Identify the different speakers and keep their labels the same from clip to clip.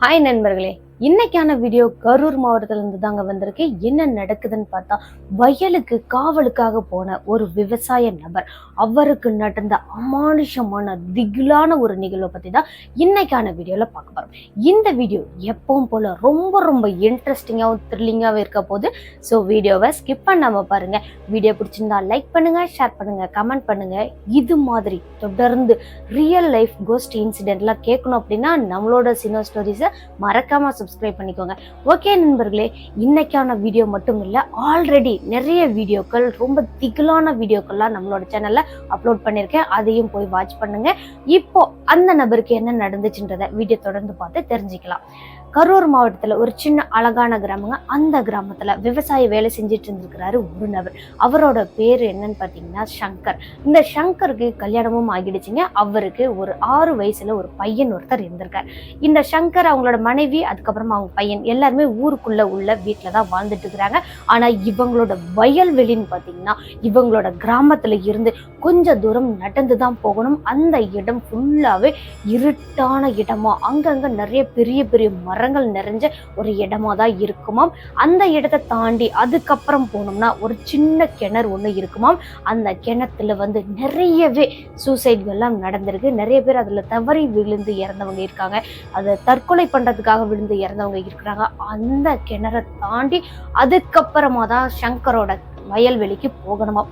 Speaker 1: Hi நண்பர்களே. இன்னைக்கான video Karur மாவட்டத்திலிருந்து தாங்க வந்திருக்கு. என்ன நடக்குதுன்னு பார்த்தா வயலுக்கு காவலுக்காக போன ஒரு விவசாய நபர். அவருக்கு நடந்த அமானுஷமான திகிலான ஒரு நிகழ்வை பற்றி தான் இன்னைக்கான வீடியோவில் பார்க்க போகிறோம் இந்த வீடியோ எப்பவும் போல் ரொம்ப ரொம்ப இன்ட்ரெஸ்டிங்காகவும் த்ரில்லிங்காகவும் இருக்க போது ஸோ வீடியோவை ஸ்கிப் பண்ணாமல் பாருங்கள் வீடியோ பிடிச்சிருந்தா லைக் பண்ணுங்கள் ஷேர் பண்ணுங்கள் கமெண்ட் பண்ணுங்கள் இது மாதிரி தொடர்ந்து ரியல் லைஃப் கோஸ்ட் இன்சிடென்ட்லாம் கேட்கணும் அப்படின்னா நம்மளோட சினோ ஸ்டோரிஸை மறக்காமல் சப்ஸ்கிரைப் பண்ணிக்கோங்க. ஓகே நண்பர்களே இன்னைக்கான வீடியோ மட்டும் இல்லை ஆல்ரெடி நிறைய வீடியோக்கள் ரொம்ப திகிலான வீடியோக்கள்லாம் நம்மளோட சேனலில் அப்லோட் பண்ணியிருக்கேன் அதையும் போய் வாட்ச் பண்ணுங்க. இப்போ அந்த நபருக்கு என்ன நடந்துச்சுன்றத வீடியோ தொடர்ந்து பார்த்து தெரிஞ்சுக்கலாம். கரூர் மாவட்டத்தில் ஒரு சின்ன அழகான கிராமங்க. அந்த கிராமத்தில் விவசாய வேலை செஞ்சுட்டு இருந்திருக்கிறாரு ஒரு நபர். அவரோட பேர் என்னன்னு பார்த்தீங்கன்னா சங்கர். இந்த சங்கருக்கு கல்யாணமும் ஆகிடுச்சுங்க. அவருக்கு ஒரு ஆறு வயசுல ஒரு பையன் ஒருத்தர் இருந்திருக்கார். இந்த சங்கர் அவங்களோட மனைவி அதுக்கப்புறமா அவங்க பையன் எல்லாருமே ஊருக்குள்ள உள்ள வீட்டில் தான் வாழ்ந்துட்டு இருக்கிறாங்க. ஆனால் இவங்களோட வயல்வெளின்னு பார்த்தீங்கன்னா இவங்களோட கிராமத்தில் இருந்து கொஞ்ச தூரம் நடந்து தான் போகணும். அந்த இடம் ஃபுல்லாகவே இருட்டான இடமா. அங்கங்கே நிறைய பெரிய பெரிய மரங்கள் நிறைஞ்ச ஒரு இடமா தான் இருக்குமாம். அந்த இடத்தை தாண்டி அதுக்கப்புறம் போனோம்னா ஒரு சின்ன கிணறு ஒன்று இருக்குமாம். அந்த கிணத்துல வந்து நிறையவே சூசைட்கள்லாம் நடந்திருக்கு. நிறைய பேர் அதுல தவறி விழுந்து இறந்தவங்க இருக்காங்க. அதை தற்கொலை பண்றதுக்காக விழுந்து இறந்தவங்க இருக்கிறாங்க. அந்த கிணறை தாண்டி அதுக்கப்புறமா தான் சங்கரோட வயல்வெளிக்கு போகணுமா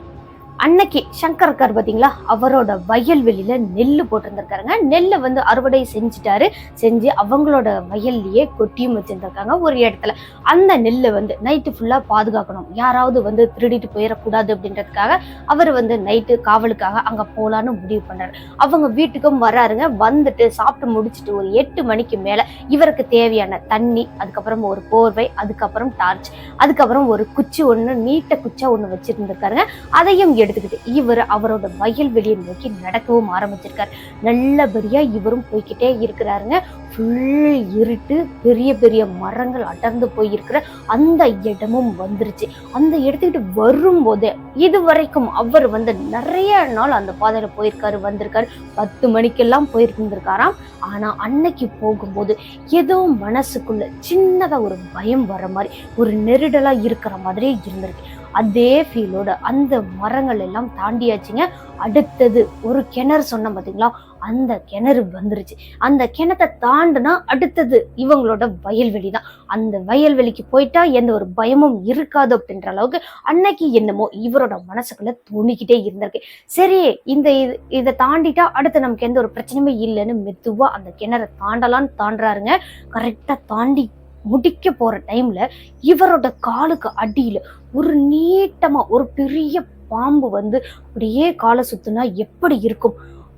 Speaker 1: அன்னைக்கு சங்கர் இருக்கார் பார்த்தீங்களா அவரோட வயல்வெளியில நெல் போட்டிருந்திருக்காருங்க. நெல்லை வந்து அறுவடை செஞ்சுட்டாரு. செஞ்சு அவங்களோட வயல்லையே கொட்டியும் வச்சிருந்திருக்காங்க ஒரு இடத்துல. அந்த நெல்லை வந்து நைட்டு ஃபுல்லா பாதுகாக்கணும். யாராவது வந்து திருடிட்டு போயிடக்கூடாது அப்படின்றதுக்காக அவர் வந்து நைட்டு காவலுக்காக அங்க போகலான்னு முடிவு பண்றாரு. அவங்க வீட்டுக்கும் வராருங்க. வந்துட்டு சாப்பிட்டு முடிச்சுட்டு ஒரு எட்டு மணிக்கு மேல இவருக்கு தேவையான தண்ணி அதுக்கப்புறம் ஒரு போர்வை அதுக்கப்புறம் டார்ச் அதுக்கப்புறம் ஒரு குச்சி ஒன்று நீட்ட குச்சா ஒன்று வச்சிருந்திருக்காருங்க. அதையும் எடுத்துக்கிட்டு இவர் அவரோட வயல்வெளியை நோக்கி நடக்கவும் ஆரம்பிச்சிருக்காரு. நல்லபடியா இவரும் போய்கிட்டே இருக்கிறாருங்க. ஃபுல் இருட்டு பெரிய பெரிய மரங்கள் அடர்ந்து போயிருக்கிற அந்த இடமும் வந்துருச்சு. அந்த இடத்துக்கிட்டு வரும்போதே இது வரைக்கும் அவர் வந்து நிறைய நாள் அந்த பாதையில போயிருக்காரு வந்திருக்காரு. பத்து மணிக்கெல்லாம் போயிருந்திருக்காராம். ஆனா அன்னைக்கு போகும்போது ஏதோ மனசுக்குள்ள சின்னதா ஒரு பயம் வர மாதிரி ஒரு நெருடலா இருக்கிற மாதிரியே இருந்திருக்கு. அதே ஃபீலோட அந்த மரங்கள் எல்லாம் தாண்டியாச்சுங்க. அடுத்தது ஒரு கிணறு சொன்னோம் பார்த்தீங்களா அந்த கிணறு வந்துருச்சு. அந்த கிணத்தை தாண்டினா அடுத்தது இவங்களோட வயல்வெளி தான். அந்த வயல்வெளிக்கு போயிட்டா எந்த ஒரு பயமும் இருக்காது அப்படின்ற அளவுக்கு அன்னைக்கு என்னமோ இவரோட மனசுக்குள்ள தோணிக்கிட்டே இருந்திருக்கு. சரி இந்த இது இதை தாண்டிட்டா அடுத்து நமக்கு எந்த ஒரு பிரச்சனையுமே இல்லைன்னு மெதுவா அந்த கிணறை தாண்டலான்னு தாண்டுறாருங்க. கரெக்டா தாண்டி முடிக்க போற டைம்ல இவரோட காலுக்கு அடியில ஒரு நீட்டமா ஒரு பெரிய பாம்பு வந்து அப்படியே காலை சுத்துனா எப்படி இருக்கும்?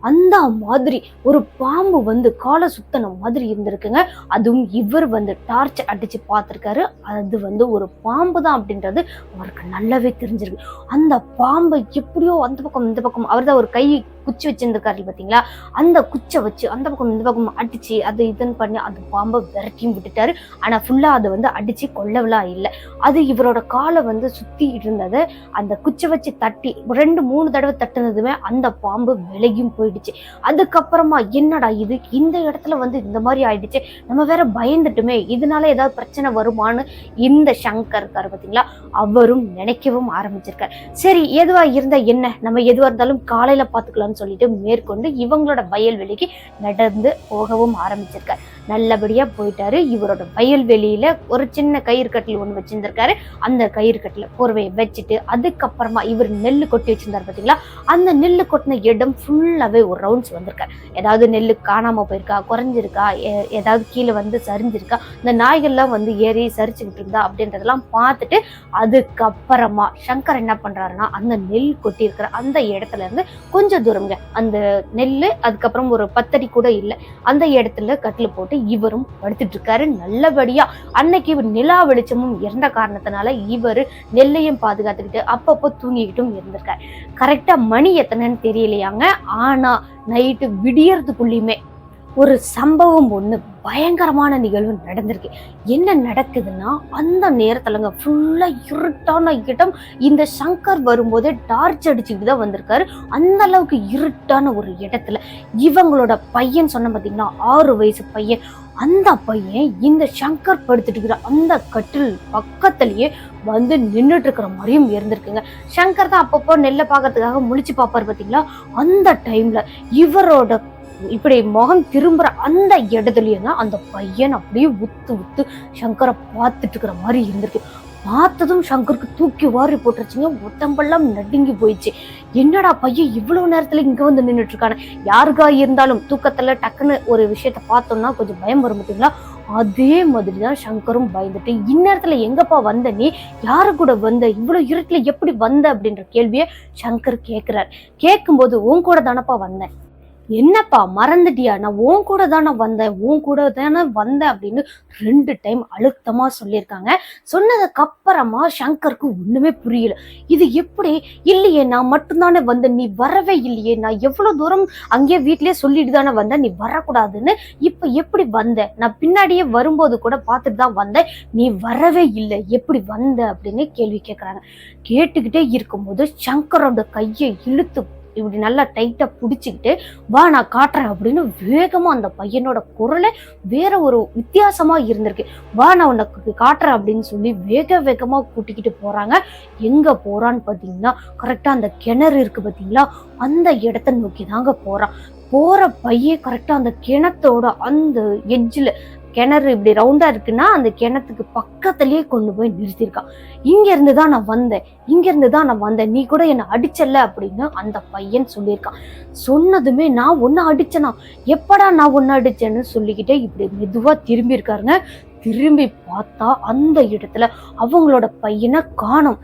Speaker 1: அந்த மாதிரி ஒரு பாம்பு வந்து காலை சுத்தன மாதிரி இருந்திருக்குங்க. அதுவும் இவர் வந்து டார்ச் அடிச்சு பார்த்துருக்காரு. அது வந்து ஒரு பாம்பு தான் அப்படின்றது அவருக்கு நல்லாவே தெரிஞ்சிருக்கு. அந்த பாம்பை எப்படியோ அந்த பக்கம் இந்த பக்கம் அவர் தான் ஒரு கை குச்சி வச்சிருந்துருக்காரு பார்த்தீங்களா அந்த குச்சை வச்சு அந்த பக்கம் இந்த பக்கம் அடிச்சு அது இதுன்னு பண்ணி அந்த பாம்பை விரட்டியும் விட்டுட்டாரு. ஆனால் ஃபுல்லாக அதை வந்து அடிச்சு கொல்லவெல்லாம் இல்லை. அது இவரோட காலை வந்து சுத்தி இருந்ததை அந்த குச்சை வச்சு தட்டி ரெண்டு மூணு தடவை தட்டுனதுமே அந்த பாம்பு விலகியும் போயிடுச்சு. அதுக்கப்புறமா என்னடா இது? இந்த இடத்துல வந்து இந்த மாதிரி ஆயிடுச்சு. நம்ம வேற பயந்துட்டுமே. இதனால ஏதாவது பிரச்சனை வருமான்னு இந்த சங்கர் இருக்காரு பார்த்தீங்களா அவரும் நினைக்கவும் ஆரம்பிச்சிருக்காரு. சரி எதுவா இருந்தா என்ன? நம்ம எதுவா இருந்தாலும் காலையில பாத்துக்கலாம்னு சொல்லிட்டு மேற்கொண்டு இவங்களோட வயல்வெளிக்கு நடந்து போகவும் ஆரம்பிச்சிருக்காரு. நல்லபடியாக போயிட்டாரு. இவரோட வயல்வெளியில் ஒரு சின்ன கயிறு கட்டில் ஒன்று வச்சுருந்துருக்காரு. அந்த கயிறு போர்வையை வச்சுட்டு அதுக்கப்புறமா இவர் நெல் கொட்டி வச்சுருந்தார் பார்த்தீங்களா அந்த நெல் கொட்டின இடம் ஃபுல்லாகவே ஒரு ரவுண்ட்ஸ் வந்திருக்காரு. ஏதாவது நெல் காணாமல் போயிருக்கா? குறைஞ்சிருக்கா? எ- ஏதாவது கீழே வந்து சரிஞ்சிருக்கா? இந்த நாய்கள்லாம் வந்து ஏறி சரிச்சுக்கிட்டு இருந்தா அப்படின்றதெல்லாம் பார்த்துட்டு அதுக்கப்புறமா சங்கர் என்ன பண்ணுறாருன்னா அந்த நெல் கொட்டி இருக்கிற அந்த இடத்துல இருந்து கொஞ்சம் தூரம்ங்க. அந்த நெல் அதுக்கப்புறம் ஒரு பத்தடி கூட இல்லை. அந்த இடத்துல கட்டில் போட்டு இவரும் படுத்துட்டு இருக்காரு நல்லபடியா அன்னைக்கு இவர் நிலா வெளிச்சமும் இறந்த காரணத்தினால இவர் நெல்லையும் பாதுகாத்துக்கிட்டு அப்பப்போ தூங்கிக்கிட்டும் இருந்திருக்காரு. கரெக்டா மணி எத்தனைன்னு தெரியலையாங்க. ஆனா நைட்டு விடியறதுக்குள்ளயுமே ஒரு சம்பவம் ஒன்று பயங்கரமான நிகழ்வு நடந்திருக்கு. என்ன நடக்குதுன்னா அந்த நேரத்துலங்க ஃபுல்லாக இருட்டான இடம். இந்த சங்கர் வரும்போதே டார்ச் அடிச்சுக்கிட்டு தான் வந்திருக்காரு. அந்த அளவுக்கு இருட்டான ஒரு இடத்துல. இவங்களோட பையன் சொன்ன பார்த்தீங்கன்னா ஆறு வயசு பையன். அந்த பையன் இந்த சங்கர் படுத்துட்டு இருக்கிற அந்த கட்டில் பக்கத்துலயே வந்து நின்றுட்டு இருக்கிற மாதிரியும் இருந்திருக்குங்க. சங்கர் தான் அப்பப்போ நெல்லை பார்க்கறதுக்காக முழிச்சு பார்ப்பாரு பார்த்தீங்களா அந்த டைம்ல இவரோட இப்படி முகம் திரும்புற அந்த இடத்துலயே தான் அந்த பையன் அப்படியே உத்து உத்து சங்கரை பார்த்துட்டு இருக்கிற மாதிரி இருந்திருக்கு. பார்த்ததும் சங்கருக்கு தூக்கி வாரி போட்டுருச்சுங்க. உடம்பெல்லாம் நடுங்கி போயிடுச்சு. என்னடா பையன் இவ்வளவு நேரத்துல இங்க வந்து நின்றுட்டு இருக்கானே? யாருக்கா இருந்தாலும் தூக்கத்துல டக்குன்னு ஒரு விஷயத்த பார்த்தோம்னா கொஞ்சம் பயம் வரும் பார்த்தீங்களா அதே மாதிரி தான் சங்கரும் பயந்துட்டு இந்நேரத்துல எங்கப்பா வந்த நீ? யாரு கூட வந்த? இவ்வளவு இருட்டுல எப்படி வந்த? அப்படின்ற கேள்வியை சங்கர் கேட்கிறார் கேட்கும்போது உன் கூட தானப்பா வந்தேன். என்னப்பா மறந்துட்டியா? நான் உன் கூட தானே வந்தேன். உன் கூட தானே வந்தேன் அப்படின்னு ரெண்டு டைம் அழுத்தமாக சொல்லியிருக்காங்க. சொன்னதுக்கப்புறமா சங்கருக்கு ஒன்றுமே புரியல. இது எப்படி? இல்லையே நான் மட்டும்தானே வந்தேன். நீ வரவே இல்லையே. நான் எவ்வளோ தூரம் அங்கேயே வீட்லேயே சொல்லிட்டு தானே வந்தேன். நீ வரக்கூடாதுன்னு இப்போ எப்படி வந்த? நான் பின்னாடியே வரும்போது கூட பார்த்துட்டு தான் வந்தேன். நீ வரவே இல்லை. எப்படி வந்த அப்படின்னு கேள்வி கேட்குறாங்க கேட்டுக்கிட்டே இருக்கும்போது சங்கரோட கையை இழுத்து இப்படி நல்லா டைட்டாக பிடிச்சிக்கிட்டு வா நான் காட்டுறேன் அப்படின்னு வேகமாக அந்த பையனோட குரலே வேற ஒரு வித்தியாசமாக இருந்திருக்கு. வா நான் உனக்கு காட்டுறேன் அப்படின்னு சொல்லி வேக வேகமாக கூட்டிக்கிட்டு போகிறாங்க எங்கே போகிறான்னு பார்த்தீங்கன்னா கரெக்டாக அந்த கிணறு இருக்குது பார்த்தீங்களா அந்த இடத்த நோக்கி தாங்க போகிறான் போகிற பையன் கரெக்டாக அந்த கிணத்தோட அந்த எட்ஜில் கிணறு இப்படி ரவுண்டா இருக்குன்னா அந்த கிணத்துக்கு பக்கத்துலயே கொண்டு போய் நிறுத்திருக்கான் இங்க இருந்து தான் நான் வந்தேன். இங்க இருந்து தான் நான் வந்தேன். நீ கூட என்னை அடிச்சல அப்படின்னு அந்த பையன் சொல்லியிருக்கான். சொன்னதுமே நான் ஒன்னு அடிச்சனா? எப்படா நான் ஒன்னு அடிச்சேன்னு சொல்லிக்கிட்டே இப்படி மெதுவா திரும்பி இருக்காருங்க திரும்பி பார்த்தா அந்த இடத்துல அவங்களோட பையனை காணும்.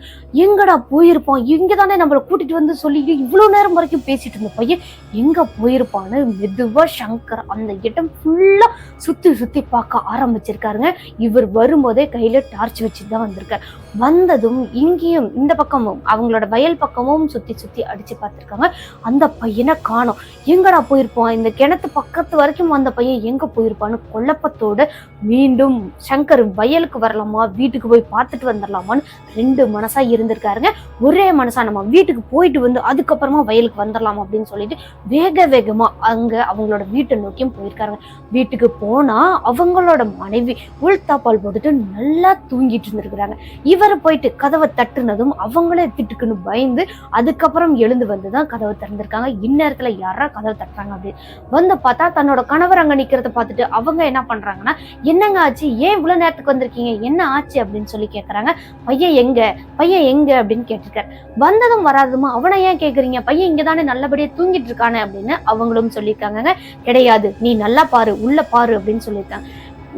Speaker 1: எங்கடா போயிருப்பான்? இங்க தானே நம்மளை கூட்டிட்டு வந்து சொல்லிட்டு இவ்வளவு நேரம் வரைக்கும் பேசிட்டு இருந்த பையன் எங்க போயிருப்பான்னு மெதுவா சங்கர் அந்த இடம் ஃபுல்லா சுத்தி சுத்தி பார்க்க ஆரம்பிச்சிருக்காருங்க. இவர் வரும்போதே கையில டார்ச் வச்சுட்டு தான் வந்திருக்காரு. வந்ததும் இங்கேயும் இந்த பக்கமும் அவங்களோட வயல் பக்கமும் சுத்தி சுத்தி அடிச்சு பார்த்திருக்காங்க. அந்த பையனை காணோம். எங்கடா போயிருப்பான்? இந்த கிணத்து பக்கத்து வரைக்கும் வந்த பையன் எங்க போயிருப்பான்னு குழப்பத்தோட மீண்டும் சங்கர் வயலுக்கு வரலாமா? வீட்டுக்கு போய் பார்த்துட்டு வந்துடலாமான்னு ரெண்டு மனசா இருந்திருக்காருங்க. ஒரே மனசா நம்ம வீட்டுக்கு போயிட்டு வந்து அதுக்கப்புறமா வயலுக்கு வந்துடலாம் அப்படின்னு சொல்லிட்டு வேக வேகமா அங்க அவங்களோட வீட்டை நோக்கியும் போயிருக்காருங்க. வீட்டுக்கு போனா அவங்களோட மனைவி உள்தாப்பால் போட்டுட்டு நல்லா தூங்கிட்டு இருந்திருக்கிறாங்க. இவர் போயிட்டு கதவை தட்டுனதும் அவங்களே திட்டுக்குன்னு பயந்து அதுக்கப்புறம் எழுந்து வந்து தான் கதவை திறந்திருக்காங்க. இந்நேரத்துல யாரா கதவை தட்டுறாங்க அப்படின்னு. வந்து பார்த்தா தன்னோட கணவர் அங்க நிக்கிறத பார்த்துட்டு அவங்க என்ன பண்றாங்கன்னா என்னங்க ஆச்சு? ஏன் இவ்வளோ நேரத்துக்கு வந்திருக்கீங்க? என்ன ஆச்சு அப்படின்னு சொல்லி கேட்குறாங்க பையன் எங்க? பையன் எங்க? அப்படின்னு கேட்டிருக்காரு. வந்ததும் வராததுமா? அவனை ஏன் கேட்குறீங்க பையன் இங்க தானே நல்லபடியாக தூங்கிட்டு இருக்கானே அப்படின்னு அவங்களும் சொல்லியிருக்காங்க கிடையாது. நீ நல்லா பாரு. உள்ள பாரு அப்படின்னு சொல்லியிருக்காங்க.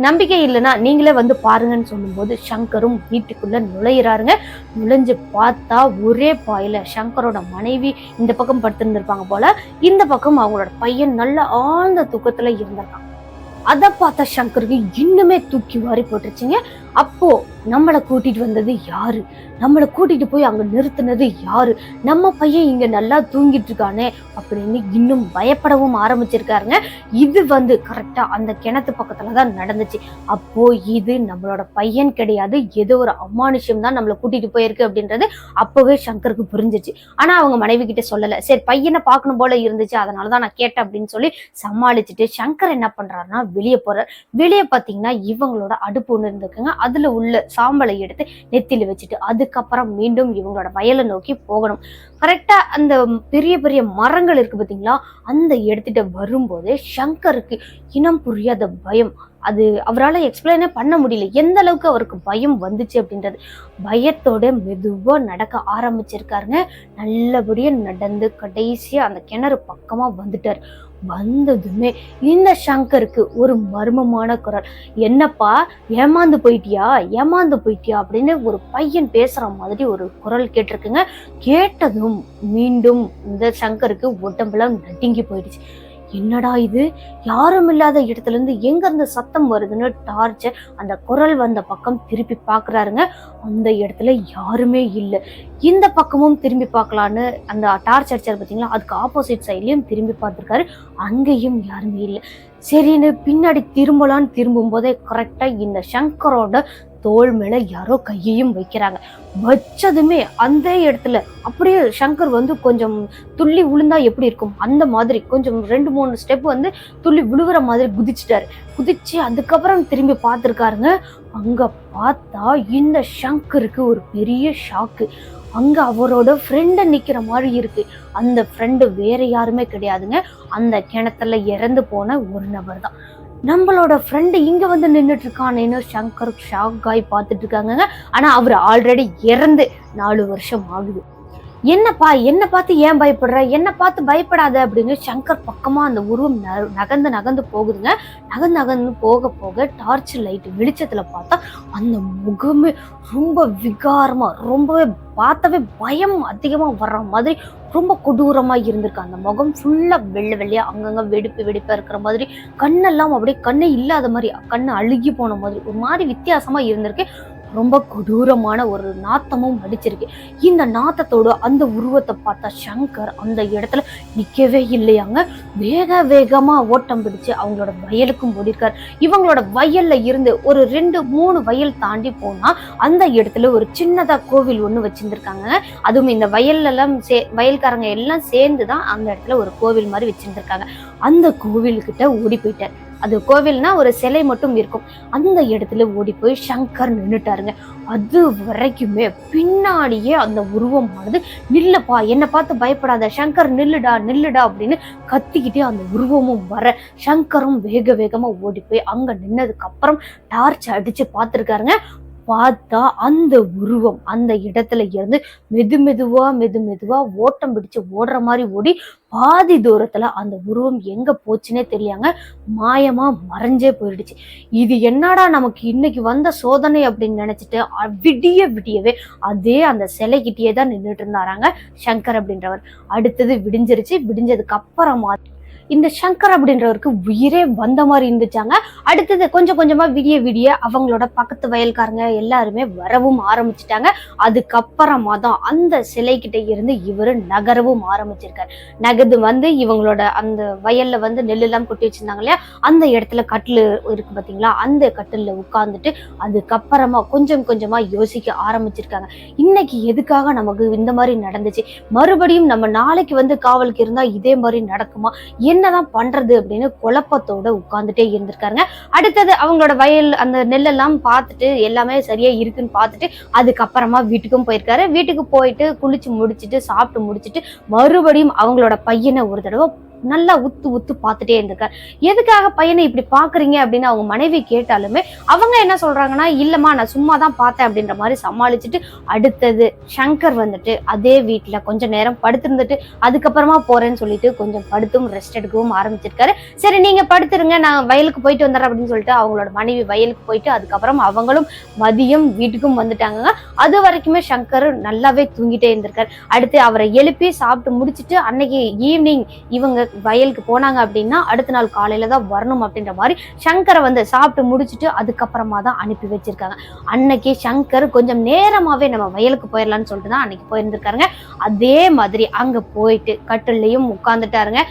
Speaker 1: நம்பிக்கை இல்லைன்னா நீங்களே வந்து பாருங்கன்னு சொல்லும்போது சங்கரும் வீட்டுக்குள்ள நுழையிறாருங்க. நுழைஞ்சு பார்த்தா ஒரே பாயில சங்கரோட மனைவி இந்த பக்கம் படுத்திருந்திருப்பாங்க போல இந்த பக்கம் அவங்களோட பையன் நல்ல ஆழ்ந்த தூக்கத்துல இருந்திருக்காங்க அதை பார்த்த சங்கருக்கு இன்னுமே தூக்கி வாரி போட்டுருச்சுங்க. அப்போ நம்மளை கூட்டிட்டு வந்தது யாரு? நம்மளை கூட்டிட்டு போய் அங்க நிறுத்தினது யாரு? நம்ம பையன் இங்க நல்லா தூங்கிட்டு இருக்கானே அப்படின்னு இன்னும் பயப்படவும் ஆரம்பிச்சிருக்காருங்க. இது வந்து கரெக்டா அந்த கிணத்து பக்கத்தில் தான் நடந்துச்சு. அப்போ இது நம்மளோட பையன் கிடையாது. ஏதோ ஒரு அமானுஷம் தான் நம்மளை கூட்டிட்டு போயிருக்கு அப்படின்றது அப்பவே சங்கருக்கு புரிஞ்சிச்சு. ஆனா அவங்க மனைவி கிட்ட சொல்லல. சரி பையனை பார்க்கணும் போல இருந்துச்சு. அதனாலதான் நான் கேட்டேன் அப்படின்னு சொல்லி சமாளிச்சுட்டு சங்கர் என்ன பண்றாருன்னா வெளியே போறார். வெளியே பாத்தீங்கன்னா இவங்களோட அடுப்பு ஒண்ணு இருந்திருக்குங்க. அதுல உள்ள சாம்பலை எடுத்து நெத்தியில் வச்சுட்டு அதுக்கப்புறம் மீண்டும் இவங்களோட வயலை நோக்கி போகணும். கரெக்டாக அந்த பெரிய பெரிய மரங்கள் இருக்கு பார்த்தீங்களா அந்த எடுத்துட்டு வரும்போது சங்கருக்கு இனம் புரியாத பயம். அது அவரால் எக்ஸ்பிளைனே பண்ண முடியல. எந்த அளவுக்கு அவருக்கு பயம் வந்துச்சு அப்படின்றது. பயத்தோட மெதுவாக நடக்க ஆரம்பிச்சிருக்காருங்க. நல்லபடியாக நடந்து கடைசியாக அந்த கிணறு பக்கமாக வந்துட்டார். வந்ததுமே இந்த சங்கருக்கு ஒரு மர்மமான குரல். என்னப்பா ஏமாந்து போயிட்டியா? ஏமாந்து போயிட்டியா? அப்படின்னு ஒரு பையன் பேசுற மாதிரி ஒரு குரல் கேட்டிருக்குங்க. கேட்டதும் மீண்டும் இந்த சங்கருக்கு உடம்புல நடுங்கி போயிடுச்சு. என்னடா இது? யாரும் இல்லாத இடத்துல இருந்து எங்க இருந்து சத்தம் வருதுன்னு டார்ச்ச அந்த குரல் வந்த பக்கம் திருப்பி பாக்குறாருங்க அந்த இடத்துல யாருமே இல்லை. இந்த பக்கமும் திரும்பி பார்க்கலான்னு அந்த டார்ச் அடிச்சார் பார்த்தீங்களா அதுக்கு ஆப்போசிட் சைட்லயும் திரும்பி பார்த்துருக்காரு. அங்கேயும் யாருமே இல்லை. சரின்னு பின்னாடி திரும்பலான்னு திரும்பும் போதே கரெக்டா இந்த சங்கரோட தோல் மேல யாரோ கையையும் வைக்கிறாங்க. வச்சதுமே அந்த இடத்துல அப்படியே சங்கர் வந்து கொஞ்சம் துள்ளி விழுந்தா எப்படி இருக்கும்? அந்த மாதிரி கொஞ்சம் ரெண்டு மூணு ஸ்டெப் வந்து துள்ளி விழுகிற மாதிரி குதிச்சிட்டாரு. குதிச்சு அதுக்கப்புறம் திரும்பி பார்த்துருக்காருங்க. அங்க பார்த்தா இந்த சங்கருக்கு ஒரு பெரிய ஷாக்கு அங்க அவரோட ஃப்ரெண்டு நிக்கிற மாதிரி இருக்கு. அந்த ஃப்ரெண்டு வேற யாருமே கிடையாதுங்க. அந்த கிணத்துல இறந்து போன ஒரு நபர் தான் நம்மளோட ஃப்ரெண்டு இங்கே வந்து நின்றுட்டு இருக்கானேன்னு சங்கர் ஷாக் ஆகி பார்த்துட்டு இருக்காங்க ஆனால் அவர் ஆல்ரெடி இறந்து நாலு வருஷம் ஆகுது. என்னப்பா என்ன பார்த்து ஏன் பயப்படுற? என்ன பார்த்து பயப்படாத அப்படின்னு சங்கர் பக்கமா அந்த உருவம் நகர்ந்து நகர்ந்து போகுதுங்க. நகர்ந்து நகர்ந்து போக போக டார்ச் லைட் வெளிச்சத்துல பார்த்தா அந்த முகமே ரொம்ப விகாரமா ரொம்பவே பார்த்தவே பயம் அதிகமா வர்ற மாதிரி ரொம்ப கொடூரமா இருந்திருக்கு. அந்த முகம் ஃபுல்லா வெள்ளை வெள்ளையா அங்கங்க வெடிப்பு வெடிப்பா இருக்கிற மாதிரி கண்ணெல்லாம் அப்படியே கண்ணே இல்லாத மாதிரி கண்ணு அழுகி போன மாதிரி ஒரு மாதிரி வித்தியாசமா இருந்திருக்கு. ரொம்ப கொடூரமான ஒரு நாத்தமும் அடிச்சிருக்கு இந்த நாத்தத்தோட அந்த உருவத்தை பார்த்தா சங்கர் அந்த இடத்துல நிற்கவே இல்லையாங்க. வேக வேகமாக ஓட்டம் பிடிச்சு அவங்களோட வயலுக்கும் ஓடிருக்கார். இவங்களோட வயல்ல இருந்து ஒரு ரெண்டு மூணு வயல் தாண்டி போனால் அந்த இடத்துல ஒரு சின்னதாக கோவில் ஒன்று வச்சுருந்துருக்காங்க. அதுவும் இந்த வயல்லாம் சே வயல்காரங்க எல்லாம் சேர்ந்து தான் அந்த இடத்துல ஒரு கோவில் மாதிரி வச்சுருந்துருக்காங்க. அந்த கோவில்கிட்ட ஓடி போயிட்டார். அது கோவில்னா ஒரு சிலை மட்டும் இருக்கும். அந்த இடத்துல ஓடி போய் சங்கர் நின்றுட்டாருங்க அது வரைக்குமே பின்னாடியே அந்த உருவமானது நில்லப்பா என்னை பார்த்து பயப்படாத சங்கர் நில்லுடா நில்லுடா அப்படின்னு கத்திக்கிட்டே அந்த உருவமும் வர சங்கரும் வேக வேகமாக ஓடி போய் அங்கே நின்னதுக்கு அப்புறம் டார்ச் அடிச்சு பார்த்துருக்காருங்க. பார்த்தா அந்த உருவம் அந்த இடத்துல இருந்து மெது மெதுவா மெது மெதுவா ஓட்டம் பிடிச்சு ஓடுற மாதிரி ஓடி பாதி தூரத்துல அந்த உருவம் எங்க போச்சுன்னே தெரியாங்க மாயமா மறைஞ்சே போயிடுச்சு. இது என்னடா நமக்கு இன்னைக்கு வந்த சோதனை அப்படின்னு நினைச்சிட்டு விடிய விடியவே அதே அந்த சிலைகிட்டயே தான் நின்றுட்டு இருந்தாராங்க சங்கர் அப்படின்றவர். அடுத்தது விடிஞ்சிருச்சு. விடிஞ்சதுக்கு அப்புறமா இந்த சங்கர் அப்படின்றவருக்கு உயிரே வந்த மாதிரி இருந்துச்சாங்க. அடுத்தது கொஞ்சம் கொஞ்சமா விடிய விடிய அவங்களோட பக்கத்து வயல்காரங்க எல்லாருமே வரவும் ஆரம்பிச்சிட்டாங்க. அதுக்கப்புறமா தான் அந்த சிலை கிட்ட இருந்து இவரு நகரவும் ஆரம்பிச்சிருக்காரு. நகர்ந்து வந்து இவங்களோட அந்த வயல்ல வந்து நெல்லெல்லாம் கொட்டி வச்சிருந்தாங்க இல்லையா? அந்த இடத்துல கட்டில் இருக்கு பாத்தீங்களா? அந்த கட்டில உட்கார்ந்துட்டு அதுக்கப்புறமா கொஞ்சம் கொஞ்சமா யோசிக்க ஆரம்பிச்சிருக்காங்க. இன்னைக்கு எதுக்காக நமக்கு இந்த மாதிரி நடந்துச்சு? மறுபடியும் நம்ம நாளைக்கு வந்து காவலுக்கு இருந்தா இதே மாதிரி நடக்குமா? என்னதான் பண்றது அப்படின்னு குழப்பத்தோட உட்கார்ந்துட்டே இருந்திருக்காருங்க. அடுத்தது அவங்களோட வயல் அந்த நெல்லெல்லாம் பார்த்துட்டு எல்லாமே சரியா இருக்குன்னு பார்த்துட்டு அதுக்கப்புறமா வீட்டுக்கும் போயிருக்காரு. வீட்டுக்கு போயிட்டு குளிச்சு முடிச்சிட்டு சாப்பிட்டு முடிச்சிட்டு மறுபடியும் அவங்களோட பையனை ஒரு தடவை நல்லா உத்து உத்து பார்த்துட்டே இருந்திருக்காரு. எதுக்காக பையனை இப்படி பாக்குறீங்க அப்படின்னு அவங்க மனைவி கேட்டாலுமே அவங்க என்ன சொல்றாங்கன்னா இல்லம்மா நான் சும்மா தான் பார்த்தேன் அப்படின்ற மாதிரி சமாளிச்சுட்டு அடுத்தது சங்கர் வந்துட்டு அதே வீட்டுல கொஞ்ச நேரம் படுத்திருந்துட்டு அதுக்கப்புறமா போறேன்னு சொல்லிட்டு கொஞ்சம் படுத்தும் ரெஸ்ட் எடுக்கவும் ஆரம்பிச்சிருக்காரு. சரி நீங்க படுத்துருங்க நான் வயலுக்கு போயிட்டு வந்துடுறேன் அப்படின்னு சொல்லிட்டு அவங்களோட மனைவி வயலுக்கு போயிட்டு அதுக்கப்புறம் அவங்களும் மதியம் வீட்டுக்கும் வந்துட்டாங்க அது வரைக்குமே சங்கர் நல்லாவே தூங்கிட்டே இருந்திருக்காரு. அடுத்து அவரை எழுப்பி சாப்பிட்டு முடிச்சிட்டு அன்னைக்கு ஈவினிங் இவங்க வயலுக்கு போனாங்க அப்படின்னா அடுத்த நாள் காலையில தான் வரணும் அப்படின்ற மாதிரி சங்கரை வந்து சாப்பிட்டு முடிச்சுட்டு அதுக்கப்புறமா தான் அனுப்பி வச்சிருக்காங்க. அன்னைக்கு சங்கர் கொஞ்சம் நேரமாகவே நம்ம வயலுக்கு போயிடலாம்னு சொல்லிட்டு தான் அன்னைக்கு போயிருந்திருக்காருங்க. அதே மாதிரி அங்கே போயிட்டு கட்டிலையும் உட்காந்துட்டாருங்க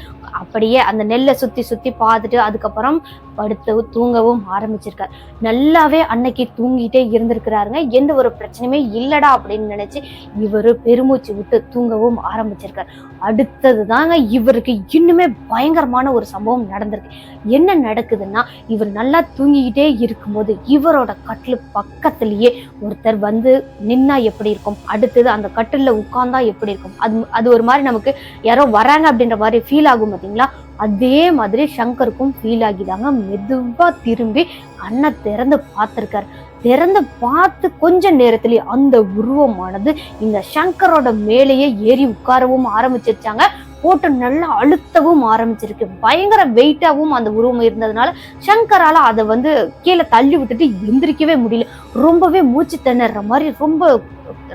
Speaker 1: அப்படியே அந்த நெல்லை சுத்தி சுத்தி பார்த்துட்டு அதுக்கப்புறம் படுத்து தூங்கவும் ஆரம்பிச்சிருக்கார். நல்லாவே அன்னைக்கு தூங்கிட்டே இருந்திருக்கிறாருங்க. எந்த ஒரு பிரச்சனையுமே இல்லடா அப்படின்னு நினச்சி இவர் பெருமூச்சு விட்டு தூங்கவும் ஆரம்பிச்சிருக்காரு. அடுத்தது தாங்க இவருக்கு இன்னுமே பயங்கரமான ஒரு சம்பவம் நடந்திருக்கு. என்ன நடக்குதுன்னா இவர் நல்லா தூங்கிக்கிட்டே இருக்கும்போது இவரோட கட்டில் பக்கத்துலேயே ஒருத்தர் வந்து நின்னா எப்படி இருக்கும்? அடுத்தது அந்த கட்டிலில் உட்கார்ந்தா எப்படி இருக்கும்? அது அது ஒரு மாதிரி நமக்கு யாரோ வராங்க அப்படின்ற மாதிரி ஃபீல் ஆகும் பார்த்தீங்களா அதே மாதிரி சங்கருக்கும் ஃபீல் ஆகிதாங்க. மெதுவா திரும்பி கண்ணை திறந்து பார்த்திருக்காரு. திறந்து பார்த்து கொஞ்ச நேரத்திலேயே அந்த உருவமானது இந்த சங்கரோட மேலேயே ஏறி உட்காரவும் ஆரம்பிச்சிருச்சாங்க. போட்டு நல்லா அழுத்தவும் ஆரம்பிச்சிருக்கு. பயங்கர வெயிட்டாவும் அந்த உருவம் இருந்ததுனால சங்கரால அதை வந்து கீழே தள்ளி விட்டுட்டு எந்திரிக்கவே முடியல. ரொம்பவே மூச்சு திணற மாதிரி ரொம்ப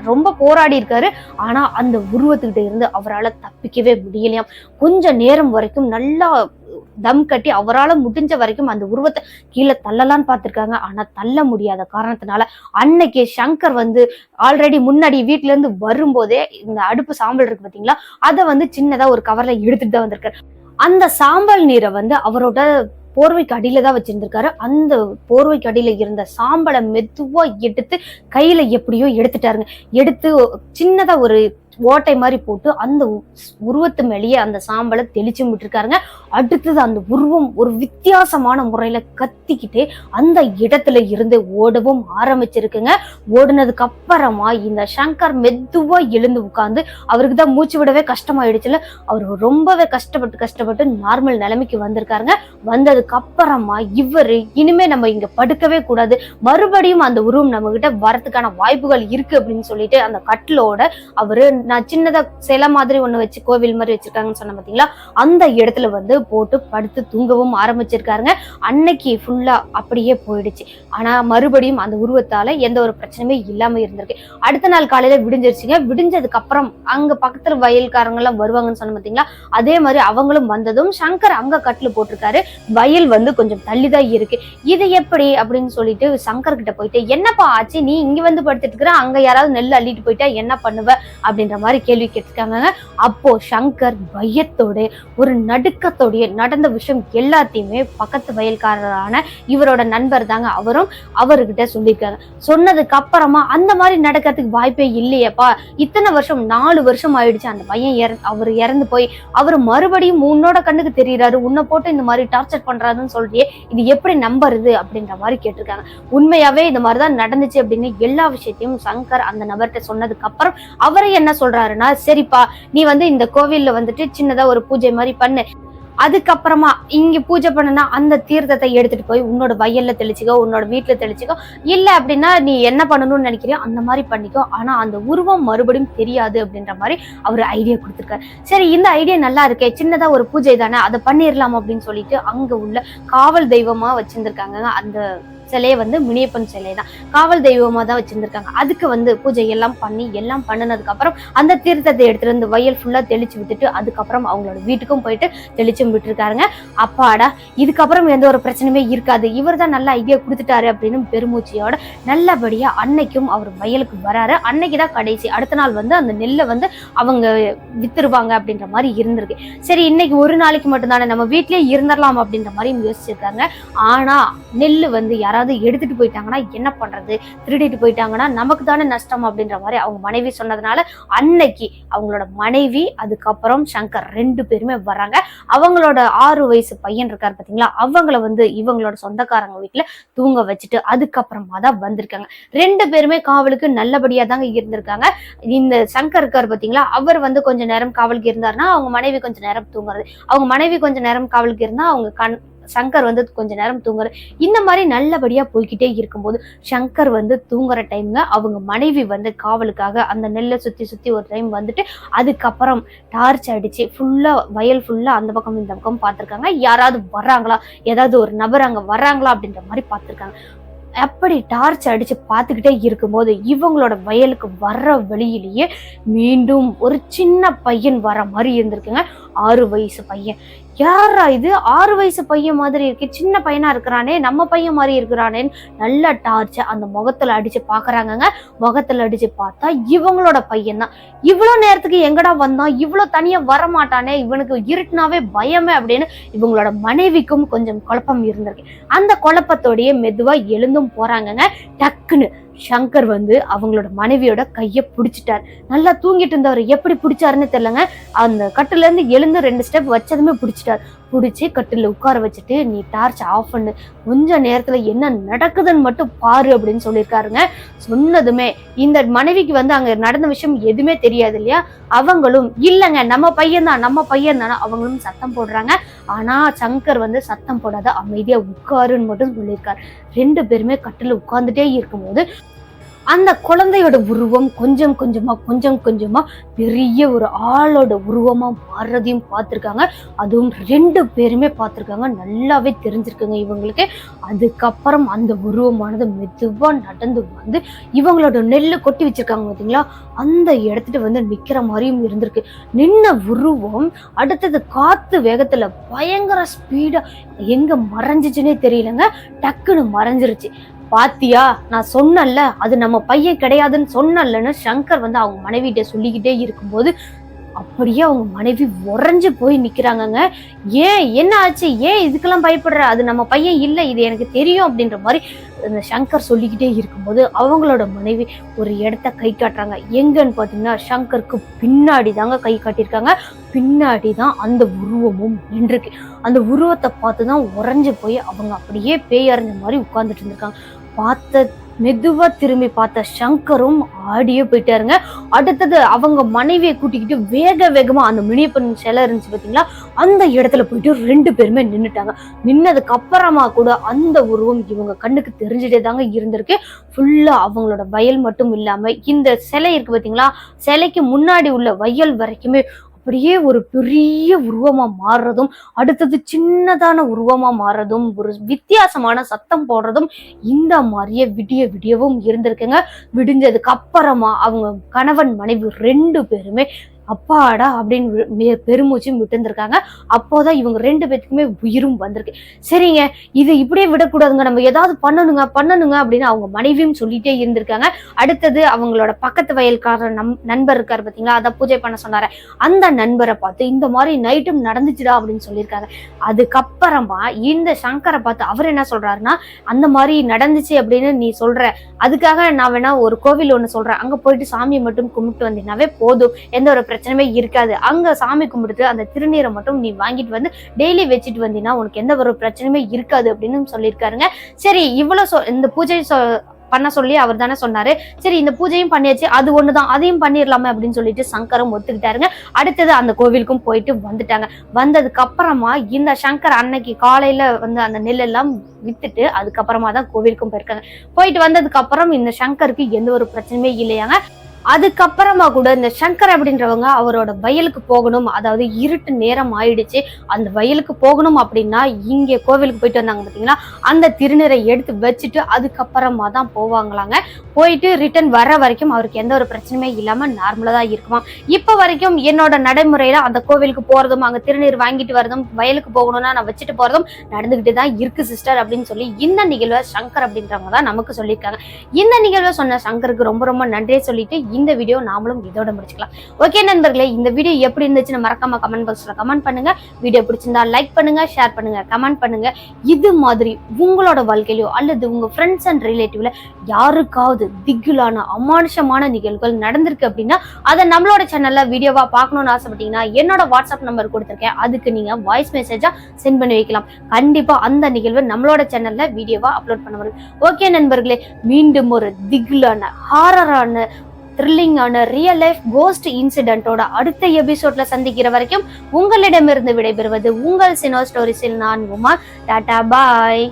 Speaker 1: ரொம்ப போராடி இருக்காரு. ஆனா அந்த உருவத்துக்கிட்ட இருந்து அவரால் தப்பிக்கவே முடியலையாம். கொஞ்ச நேரம் வரைக்கும் நல்லா தம் கட்டி அவரால் முடிஞ்ச வரைக்கும் அந்த உருவத்தை கீழே தள்ளலான்னு பார்த்துருக்காங்க. ஆனால் தள்ள முடியாத காரணத்தினால அன்னைக்கு சங்கர் வந்து ஆல்ரெடி முன்னாடி வீட்டிலேருந்து வரும்போதே இந்த அடுப்பு சாம்பல் இருக்கு பார்த்தீங்களா அதை வந்து சின்னதாக ஒரு கவரில் எடுத்துட்டு தான் வந்திருக்காரு. அந்த சாம்பல் நீரை வந்து அவரோட போர்வைக்கு அடியில தான் வச்சிருந்திருக்காரு. அந்த போர்வைக்கு அடியில இருந்த சாம்பலை மெதுவா எடுத்து கையில எப்படியோ எடுத்துட்டாருங்க. எடுத்து சின்னதா ஒரு ஓட்டை மாதிரி போட்டு அந்த உ- உருவத்து மேலேயே அந்த சாம்பலை தெளிச்சு விட்டுருக்காருங்க. அடுத்தது அந்த உருவம் ஒரு வித்தியாசமான முறையில கத்திக்கிட்டு அந்த இடத்துல இருந்து ஓடவும் ஆரம்பிச்சிருக்குங்க. ஓடுனதுக்கு அப்புறமா இந்த சங்கர் மெதுவா எழுந்து உட்கார்ந்து அவருக்கு தான் மூச்சு விடவே கஷ்டமாயிடுச்சுல. அவர் ரொம்பவே கஷ்டப்பட்டு கஷ்டப்பட்டு நார்மல் நிலைமைக்கு வந்திருக்காருங்க. வந்ததுக்கு அப்புறமா இவரு இனிமே நம்ம இங்க படுக்கவே கூடாது. மறுபடியும் அந்த உருவம் நம்ம கிட்ட வரதுக்கான வாய்ப்புகள் இருக்கு அப்படின்னு சொல்லிட்டு அந்த கட்டிலோட அவரு நான் சின்னதா சிலை மாதிரி ஒண்ணு வச்சு கோவில் மாதிரி வச்சிருக்காங்கன்னு சொன்ன பாத்தீங்களா? அந்த இடத்துல வந்து போட்டு படுத்து தூங்கவும் ஆரம்பிச்சிருக்காருங்க. அன்னைக்கு ஃபுல்லா அப்படியே போயிடுச்சு. ஆனா மறுபடியும் அந்த உருவத்தால எந்த ஒரு பிரச்சனையுமே இல்லாம இருந்திருக்கு. அடுத்த நாள் காலையில விடிஞ்சிருச்சுங்க. விடிஞ்சதுக்கு அப்புறம் அங்க பக்கத்துல வயல்காரங்க எல்லாம் வருவாங்கன்னு சொன்ன பாத்தீங்களா? அதே மாதிரி அவங்களும் வந்ததும் சங்கர் அங்க கட்டில் போட்டிருக்காரு. வயல் வந்து கொஞ்சம் தள்ளிதான் இருக்கு. இது எப்படி அப்படின்னு சொல்லிட்டு சங்கர் கிட்ட போயிட்டு என்னப்பா ஆச்சு? நீ இங்க வந்து படுத்துட்டு இருக்கிற? அங்க யாராவது நெல் அள்ளிட்டு போயிட்டா என்ன பண்ணுவ? அப்படின்னு அப்படின்ற மாதிரி கேள்வி கேட்டிருக்காங்க அப்போ சங்கர் பயத்தோடு ஒரு நடுக்கத்தோடைய நடந்த விஷயம் எல்லாத்தையுமே பக்கத்து வயல்காரரான இவரோட நண்பர் தாங்க அவரும் அவர்கிட்ட சொல்லியிருக்காங்க சொன்னதுக்கு அப்புறமா அந்த மாதிரி நடக்கிறதுக்கு வாய்ப்பே இல்லையேப்பா. இத்தனை வருஷம் நாலு வருஷம் ஆயிடுச்சு. அந்த பையன் இற அவர் இறந்து போய் அவர் மறுபடியும் உன்னோட கண்ணுக்கு தெரியிறாரு. உன்னை போட்டு இந்த மாதிரி டார்ச்சர் பண்றாருன்னு சொல்றியே இது எப்படி நம்புறது அப்படின்ற மாதிரி கேட்டிருக்காங்க. உண்மையாவே இந்த மாதிரிதான் நடந்துச்சு அப்படின்னு எல்லா விஷயத்தையும் சங்கர் அந்த நபர்கிட்ட சொன்னதுக்கு அப்புறம் அவரை என்ன சொல்றாருன்னா சரிப்பா நீ வந்து இந்த கோவில்ல வந்துட்டு சின்னதா ஒரு பூஜை மாதிரி பண்ணு. அதுக்கப்புறமா இங்க பூஜை பண்ணுனா அந்த தீர்த்தத்தை எடுத்துட்டு போய் உன்னோட வயல்ல தெளிச்சுக்கோ உன்னோட வீட்டுல தெளிச்சுக்கோ. இல்ல அப்படின்னா நீ என்ன பண்ணணும்னு நினைக்கிறியோ அந்த மாதிரி பண்ணிக்கோ. ஆனா அந்த உருவம் மறுபடியும் தெரியாது அப்படின்ற மாதிரி அவர் ஐடியா கொடுத்துருக்காரு. சரி இந்த ஐடியா நல்லா இருக்கே சின்னதா ஒரு பூஜை தானே அதை பண்ணிடலாம் அப்படின்னு சொல்லிட்டு அங்க உள்ள காவல் தெய்வமா வச்சிருந்திருக்காங்க அந்த சிலையை வந்து முனியப்பன் சிலை தான். காவல் தெய்வமா தான் வச்சுருந்துருக்காங்க. அதுக்கு வந்து பூஜை எல்லாம் பண்ணி எல்லாம் பண்ணினதுக்கப்புறம் அந்த தீர்த்தத்தை எடுத்துட்டு வந்து வயல் ஃபுல்லா தெளிச்சு விட்டுட்டு அதுக்கப்புறம் அவங்களோட வீட்டுக்கும் போயிட்டு தெளிச்சும் விட்டுருக்காருங்க. அப்பாடா இதுக்கப்புறம் எந்த ஒரு பிரச்சனையுமே இருக்காது. இவர் தான் நல்ல ஐடியா கொடுத்துட்டாரு அப்படின்னு பெருமூச்சியோட நல்லபடியாக அன்னைக்கும் அவர் வயலுக்கு வராரு. அன்னைக்கு தான் கடைசி அடுத்த நாள் வந்து அந்த நெல்லை வந்து அவங்க வித்துருவாங்க அப்படின்ற மாதிரி இருந்திருக்கு. சரி இன்னைக்கு ஒரு நாளைக்கு மட்டும்தானே நம்ம வீட்லயே இருந்துடலாம் அப்படின்ற மாதிரி யோசிச்சிருக்காங்க. ஆனா நெல் வந்து யாராவது எடுத்துட்டு போயிட்டாங்கன்னா என்ன பண்றது? திருடிட்டு போயிட்டாங்கன்னா நமக்கு தானே நஷ்டம் அப்படின்ற மாதிரி அவங்க மனைவி சொன்னதுனால அன்னைக்கு அவங்களோட மனைவி அதுக்கப்புறம் சங்கர் ரெண்டு பேருமே வராங்க அவங்களோட ஆறு வயசு பையன் இருக்காரு பாத்தீங்களா? அவங்கள வந்து இவங்களோட சொந்தக்காரங்க வீட்டில் தூங்க வச்சுட்டு அதுக்கப்புறமா தான் வந்திருக்காங்க. ரெண்டு பேருமே காவலுக்கு நல்லபடியாக தாங்க இருந்திருக்காங்க. இந்த சங்கர் இருக்கார் பார்த்தீங்களா அவர் வந்து கொஞ்ச நேரம் காவலுக்கு இருந்தாருன்னா அவங்க மனைவி கொஞ்ச நேரம் தூங்குறது. அவங்க மனைவி கொஞ்ச நேரம் காவலுக்கு இருந்தால் அவங்க கண் சங்கர் வந்து கொஞ்ச நேரம் தூங்குறது இந்த மாதிரி நல்லபடியா போய்கிட்டே இருக்கும்போது சங்கர் வந்து தூங்குற டைம்ல அவங்க மனைவி வந்து காவலுக்காக அந்த நெல்லை சுத்தி சுத்தி ஒரு டைம் வந்துட்டு அதுக்கப்புறம் டார்ச் அடிச்சு ஃபுல்லா வயல் ஃபுல்லா அந்த பக்கம் இந்த பக்கம் பார்த்துருக்காங்க. யாராவது வர்றாங்களா? ஏதாவது ஒரு நபர் அங்க வர்றாங்களா? அப்படின்ற மாதிரி பார்த்துருக்காங்க. அப்படி டார்ச் அடிச்சு பார்த்துக்கிட்டே இருக்கும்போது இவங்களோட வயலுக்கு வர்ற வழியிலேயே மீண்டும் ஒரு சின்ன பையன் வர மாதிரி இருந்திருக்குங்க. ஆறு வயசு பையன். யாரா இது? ஆறு வயசு பையன் மாதிரி இருக்கு. சின்ன பையனா இருக்கிறானே நம்ம பையன் மாதிரி இருக்கிறானேன்னு நல்ல டார்ச்ச அந்த முகத்துல அடிச்சு பாக்குறாங்கங்க. முகத்துல அடிச்சு பார்த்தா இவங்களோட பையன் தான் இவ்வளவு நேரத்துக்கு எங்கடா வந்தான்? இவ்வளவு தனியா வர மாட்டானே இவனுக்கு இருட்டுனாவே பயமே அப்படின்னு இவங்களோட மனைவிக்கும் கொஞ்சம் குழப்பம் இருந்திருக்கு. அந்த குழப்பத்தோடய மெதுவா எழுந்தும் போறாங்கங்க. டக்குன்னு சங்கர் வந்து அவங்களோட மனைவியோட கையை பிடிச்சிட்டார். நல்லா தூங்கிட்டு இருந்தவர் எப்படி பிடிச்சாருன்னு தெரியலங்க. அந்த கட்டுல இருந்து எழுந்து ரெண்டு ஸ்டெப் வச்சதுமே பிடிச்சிட்டார். பிடிச்சி கட்டில உட்கார வச்சுட்டு நீ டார்ச் ஆஃப் பண்ணு. கொஞ்ச நேரத்துல என்ன நடக்குதுன்னு மட்டும் பாரு அப்படின்னு சொல்லியிருக்காருங்க. சொன்னதுமே இந்த மனைவிக்கு வந்து அங்க நடந்த விஷயம் எதுவுமே தெரியாது இல்லையா? அவங்களும் இல்லைங்க நம்ம பையன் தான் நம்ம பையன் தானே அவங்களும் சத்தம் போடுறாங்க. ஆனா சங்கர் வந்து சத்தம் போடாத அமைதியா உட்காருன்னு மட்டும் சொல்லியிருக்காரு. ரெண்டு பேருமே கட்டில் உட்கார்ந்துட்டே இருக்கும்போது அந்த குழந்தையோட உருவம் கொஞ்சம் கொஞ்சமா கொஞ்சம் கொஞ்சமா பெரிய ஒரு ஆளோட உருவமா மாறுறதையும் பார்த்துருக்காங்க. அதுவும் ரெண்டு பேருமே பார்த்துருக்காங்க. நல்லாவே தெரிஞ்சிருக்குங்க இவங்களுக்கு. அதுக்கப்புறம் அந்த உருவமானது மெதுவா நடந்து வந்து இவங்களோட நெல்லை கொட்டி வச்சிருக்காங்க பார்த்தீங்களா அந்த இடத்துல வந்து நிக்கிற மாதிரியும் இருந்திருக்கு. நின்ன உருவம் அடுத்தது காத்து வேகத்துல பயங்கர ஸ்பீடா எங்க மறைஞ்சிச்சுன்னே தெரியலங்க. டக்குன்னு மறைஞ்சிருச்சு. பாத்தியா நான் சொன்னேன்ல அது நம்ம பையன் கிடையாதுன்னு சொன்னேன்லன்னு சங்கர் வந்து அவங்க மனைவிகிட்ட சொல்லிக்கிட்டே இருக்கும்போது அப்படியே அவங்க மனைவி உறைஞ்சு போய் நிக்கிறாங்கங்க. ஏன் என்ன ஆச்சு? ஏன் இதுக்கெல்லாம் பயப்படுற? அது நம்ம பையன் இல்லை இது எனக்கு தெரியும் அப்படின்ற மாதிரி இந்த சங்கர் சொல்லிக்கிட்டே இருக்கும்போது அவங்களோட மனைவி ஒரு இடத்த கை காட்டுறாங்க. எங்கன்னு பார்த்தீங்கன்னா சங்கருக்கு பின்னாடி தாங்க கை காட்டியிருக்காங்க. பின்னாடி தான் அந்த உருவமும் நின்றுருக்கு. அந்த உருவத்தை பார்த்து தான் உறைஞ்சு போய் அவங்க அப்படியே பேய் அறிஞ்ச மாதிரி உட்கார்ந்துட்டு இருந்திருக்காங்க. பார்த்த மெதுவா திரும்பி பார்த்த சங்கரும் ஆடியே போயிட்டாருங்க. அடுத்தது அவங்க மனைவியை கூட்டிக்கிட்டு வேக வேகமா அந்த முனியப்பன் சிலை இருந்துச்சு பாத்தீங்களா? அந்த இடத்துல போயிட்டு ரெண்டு பேருமே நின்னுட்டாங்க. நின்னதுக்கு அப்புறமா கூட அந்த உருவம் இவங்க கண்ணுக்கு தெரிஞ்சுட்டே தாங்க இருந்திருக்கு. ஃபுல்லா அவங்களோட வயல் மட்டும் இல்லாம இந்த சிலை இருக்கு பாத்தீங்களா? சிலைக்கு முன்னாடி உள்ள வயல் வரைக்குமே அப்படியே ஒரு பெரிய உருவமா மாறுறதும் அடுத்தது சின்னதான உருவமா மாறுறதும் ஒரு வித்தியாசமான சத்தம் போடுறதும் இந்த மாதிரியே விடிய விடியவும் இருந்திருக்குங்க. விடிஞ்சதுக்கு அப்புறமா அவங்க கணவன் மனைவி ரெண்டு பேருமே அப்பாடா அப்படின்னு வி- பெருமூச்சும் விட்டுருந்துருக்காங்க. அப்போதான் இவங்க ரெண்டு பேத்துக்குமே உயிரும் வந்திருக்கு. சரிங்க இது இப்படியே விடக்கூடாதுங்க. நம்ம ஏதாவது பண்ணணுங்க பண்ணணுங்க அப்படின்னு அவங்க மனைவியும் சொல்லிட்டே இருந்திருக்காங்க. அடுத்தது அவங்களோட பக்கத்து வயல்காரர் நம் நண்பர் இருக்காரு பார்த்தீங்களா அதை பூஜை பண்ண சொன்னார. அந்த நண்பரை பார்த்து இந்த மாதிரி நைட்டும் நடந்துச்சுடா அப்படின்னு சொல்லியிருக்காங்க. அதுக்கப்புறமா இந்த சங்கரை பார்த்து அவர் என்ன சொல்றாருன்னா அந்த மாதிரி நடந்துச்சு அப்படின்னு நீ சொல்ற. அதுக்காக நான் வேணா ஒரு கோவில் ஒன்று சொல்றேன். அங்க போயிட்டு சாமியை மட்டும் கும்பிட்டு வந்தீங்கன்னாவே போதும். எந்த ஒரு பிரச்சனையுமே இருக்காது. அங்கே சாமி கும்பிட்டு அந்த திருநீரை மட்டும் நீ வாங்கிட்டு வந்து டெய்லி வச்சுட்டு வந்தீங்கன்னா உனக்கு எந்த ஒரு பிரச்சனையுமே இருக்காது அப்படின்னு சொல்லியிருக்காருங்க. சரி இவ்வளோ சொ- இந்த பூஜை சொ- பண்ண சொல்லி அவர் தானே சொன்னாரு. சரி இந்த பூஜையும் பண்ணியாச்சு அது ஒண்ணுதான் அதையும் பண்ணிடலாமே அப்படின்னு சொல்லிட்டு சங்கரும் ஒத்துக்கிட்டாருங்க. அடுத்தது அந்த கோவிலுக்கும் போயிட்டு வந்துட்டாங்க. வந்ததுக்கு அப்புறமா இந்த சங்கர் அன்னைக்கு காலையில வந்து அந்த நெல் எல்லாம் வித்துட்டு அதுக்கப்புறமா தான் கோவிலுக்கும் போயிருக்காங்க. போயிட்டு வந்ததுக்கு அப்புறம் இந்த சங்கருக்கு எந்த ஒரு பிரச்சனையுமே இல்லையாங்க. அதுக்கப்புறமா கூட இந்த சங்கர் அப்படின்றவங்க அவரோட வயலுக்கு போகணும். அதாவது இருட்டு நேரம் ஆயிடுச்சு. அந்த வயலுக்கு போகணும் அப்படின்னா இங்கே கோவிலுக்கு போயிட்டு வந்தாங்க பார்த்தீங்கன்னா அந்த திருநீரை எடுத்து வச்சுட்டு அதுக்கப்புறமா தான் போவாங்களாங்க. போயிட்டு ரிட்டர்ன் வர வரைக்கும் அவருக்கு எந்த ஒரு பிரச்சனையுமே இல்லாமல் நார்மலாக தான் இருக்குமா இப்போ வரைக்கும் என்னோட நடைமுறையில் அந்த கோவிலுக்கு போகிறதும் அங்கே திருநீர் வாங்கிட்டு வரதும் வயலுக்கு போகணும்னா நான் வச்சுட்டு போகிறதும் நடந்துக்கிட்டு தான் இருக்கு சிஸ்டர் அப்படின்னு சொல்லி இந்த நிகழ்வை சங்கர் அப்படின்றவங்க தான் நமக்கு சொல்லியிருக்காங்க. இந்த நிகழ்வை சொன்ன சங்கருக்கு ரொம்ப ரொம்ப நன்றியை சொல்லிட்டு இந்த வீடியோ நாமளும் இதோட முடிச்சுக்கலாம். ஓகே நண்பர்களே இந்த வீடியோ எப்படி இருந்துச்சுன்னு மறக்காம கமெண்ட் பாக்ஸ்ல கமெண்ட் பண்ணுங்க. வீடியோ பிடிச்சிருந்தா லைக் பண்ணுங்க ஷேர் பண்ணுங்க கமெண்ட் பண்ணுங்க. இது மாதிரி உங்களோட வாழ்க்கையிலோ அல்லது உங்க ஃப்ரெண்ட்ஸ் அண்ட் ரிலேட்டிவ்ல யாருக்காவது திகிலான அமானுஷமான நிகழ்வுகள் நடந்திருக்கு அப்படின்னா அதை நம்மளோட சேனல்ல வீடியோவா பார்க்கணும்னு ஆசைப்பட்டீங்கன்னா என்னோட வாட்ஸ்அப் நம்பர் கொடுத்துருக்கேன். அதுக்கு நீங்க வாய்ஸ் மெசேஜா சென்ட் பண்ணி வைக்கலாம். கண்டிப்பா அந்த நிகழ்வு நம்மளோட சேனல்ல வீடியோவா அப்லோட் பண்ண முடியும் ஓகே நண்பர்களே மீண்டும் ஒரு திகிலான ஹாரரான த்ரில்லிங்கான ரியல் லைஃப் கோஸ்ட் இன்சிடென்ட்டோட அடுத்த எபிசோட்ல சந்திக்கிற வரைக்கும் உங்களிடமிருந்து விடைபெறுவது உங்கள் சினோ ஸ்டோரிஸில் நான் உமா. டாடா பாய்